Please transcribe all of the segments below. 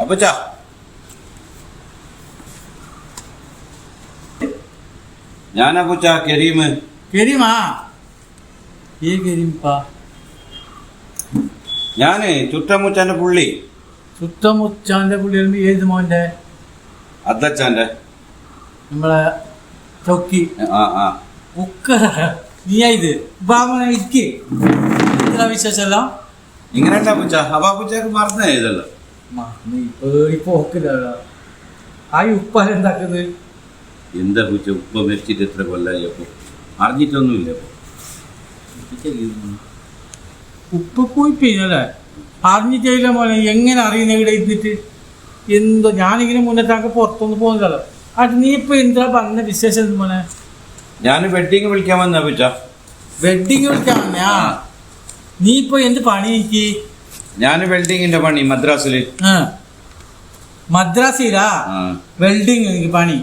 അപ്പച്ചാ ഞാനപ്പച്ചാ കരീം. കരീമാ? ഏ കരീംപ്പാ ഞാൻ ചുറ്റമുച്ചാന്റെ പുള്ളി. സുത്തമുച്ചാന്റെ പുള്ളി ഏത് മോന്റെ അദ്ദച്ചാന്റെ? നമ്മളെ ചൊക്കി ആ ആ. ഉക്ക നീയാ ഇത് ബാബന ഇരിക്ക്. എന്താ വിശേഷമല്ല. ഇങ്ങനെ അപ്പച്ചാ അപ്പൊ അപ്പച്ചാക്ക് മറന്നേ ഇതല്ലോ? നീ പേടി പോക്കില്ല ആ ഈ ഉപ്പാലെന്താക്കുന്നത് എന്താ പൂച്ച? ഉപ്പ മരിച്ചിട്ട് എത്ര കൊല്ലായി അപ്പൊ? അറിഞ്ഞിട്ടൊന്നുമില്ല ഉപ്പ പോയി പിന്നല്ലേ അറിഞ്ഞിട്ടില്ല മോനെ. എങ്ങനെ അറിയുന്ന ഇവിടെ ഇരുന്നിട്ട്? എന്തോ ഞാനിങ്ങനെ മുന്നേറ്റാക്ക് പുറത്തൊന്നും പോകുന്നില്ലല്ലോ. അത് നീ ഇപ്പൊ എന്താ പറഞ്ഞ വിശേഷം എന്ത് മോനെ? ഞാൻ വെഡിങ് വിളിക്കാൻ വന്ന പിച്ച വെഡിങ് വിളിക്കാൻ വന്നാ? നീ ഇപ്പൊ എന്ത് പണി എനിക്ക്? ഞാൻ വെൽഡിങ്ങിന്റെ പണി മദ്രാസിൽ. മദ്രാസിലാ? വെൽഡിങ് എനിക്ക് പണി.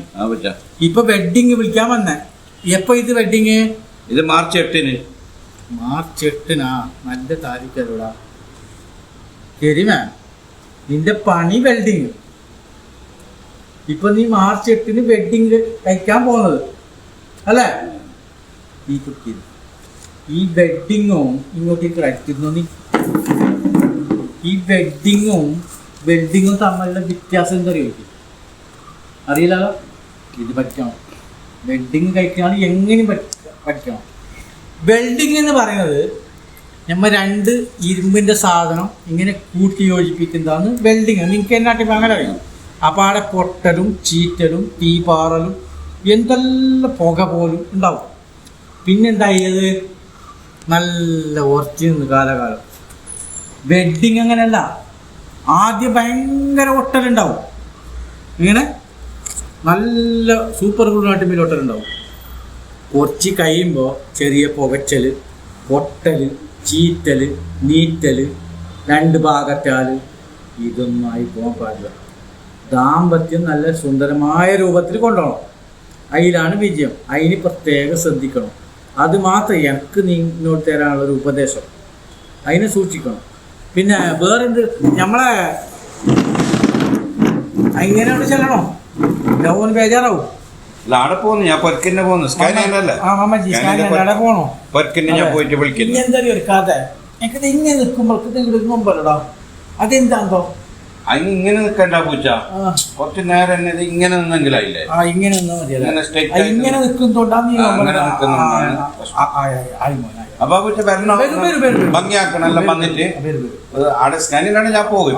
ഇപ്പൊ വെഡിങ് വിളിക്കാൻ വന്നേ. എപ്പോ ഇത് വെഡിങ് ഇത് മാർച്ച് എട്ടിന്. മാർച്ച് എട്ടിനാ? നല്ല താരിഖല്ലടാ ശരിമേ നിന്റെ പണി വെൽഡിങ്. ഇപ്പൊ നീ മാർച്ച് എട്ടിന് വെഡിങ് കഴിക്കാൻ പോകുന്നത് അല്ലേ? ഈ കുട്ടി. ഈ വെഡിങ്ങും ഇങ്ങോട്ടേക്ക് കഴിക്കുന്നു നീ. ഈ വെഡിങ്ങും വെൽഡിങ്ങും തമ്മിലുള്ള വ്യത്യാസം എന്താ അറിയോ അറിയില്ലല്ലോ? ഇത് പഠിക്കണം. വെൽഡിങ് കഴിക്കണം എങ്ങനെയും പഠി- പഠിക്കണം? വെൽഡിങ് എന്ന് പറയുന്നത് നമ്മ രണ്ട് ഇരുമ്പിന്റെ സാധനം ഇങ്ങനെ കൂട്ടി യോജിപ്പിക്കുന്നതാണ് വെൽഡിങ് നിങ്ങൾക്ക് എന്നാട്ടി അങ്ങനെ അറിയാം? അപ്പോൾ അവിടെ പൊട്ടലും ചീറ്റലും തീ പാറലും എന്തെല്ലാം പുക പോലും ഉണ്ടാവും. പിന്നെന്തായത് നല്ല ഉറച്ചു നിന്ന് കാലകാലം. വെഡ്ഡിങ് അങ്ങനെയല്ല. ആദ്യം ഭയങ്കര ഒട്ടലുണ്ടാവും. ഇങ്ങനെ നല്ല സൂപ്പർ ഗുഡായിട്ട് മേൽ ഒട്ടലുണ്ടാവും. കുറച്ച് കഴിയുമ്പോൾ ചെറിയ പുകച്ചൽ പൊട്ടൽ ചീറ്റൽ നീറ്റൽ രണ്ട് ഭാഗത്താൽ ഇതൊന്നും ആയി പോകാൻ പാടില്ല. ദാമ്പത്യം നല്ല സുന്ദരമായ രൂപത്തിൽ കൊണ്ടുപോകണം അതിലാണ് വിജയം. അതിന് പ്രത്യേകം ശ്രദ്ധിക്കണം. അത് മാത്രം എനിക്ക് നിന്നോട് തരാനുള്ള ഒരു ഉപദേശം. അതിനെ സൂക്ഷിക്കണം. പിന്നെ വേറെന്ത്? നമ്മളെ എങ്ങനെയാണ് ചെല്ലണം. ലോൺ ബേജാറാവും അല്ല അവിടെ ഞാൻ പൊരക്കിന്നെ ആ സ്കാനിൽ പോണോ. പൊരക്കിന്നെ ഞാൻ പോയിട്ട് വിളിക്കുന്നു. എന്താ ഒരു കഥ? എനിക്കത് ഇങ്ങനെ നിൽക്കുമ്പോൾ ഇങ്ങോട്ട് മുമ്പല്ലടാ. അതെന്താന്തോ? അതിന് ഇങ്ങനെ നിൽക്കണ്ട പൂച്ച. കുറച്ച് നേരം എന്നത് ഇങ്ങനെ നിന്നെങ്കിലായില്ലേ? ഇങ്ങനെ ഇങ്ങനെ. അപ്പൊ പൂച്ച വരണം. വരും, വരും, വരും. ഭംഗിയാക്കണം എല്ലാം വന്നിട്ട്. അവിടെ സ്കാനിലാണ് ഞാൻ പോകും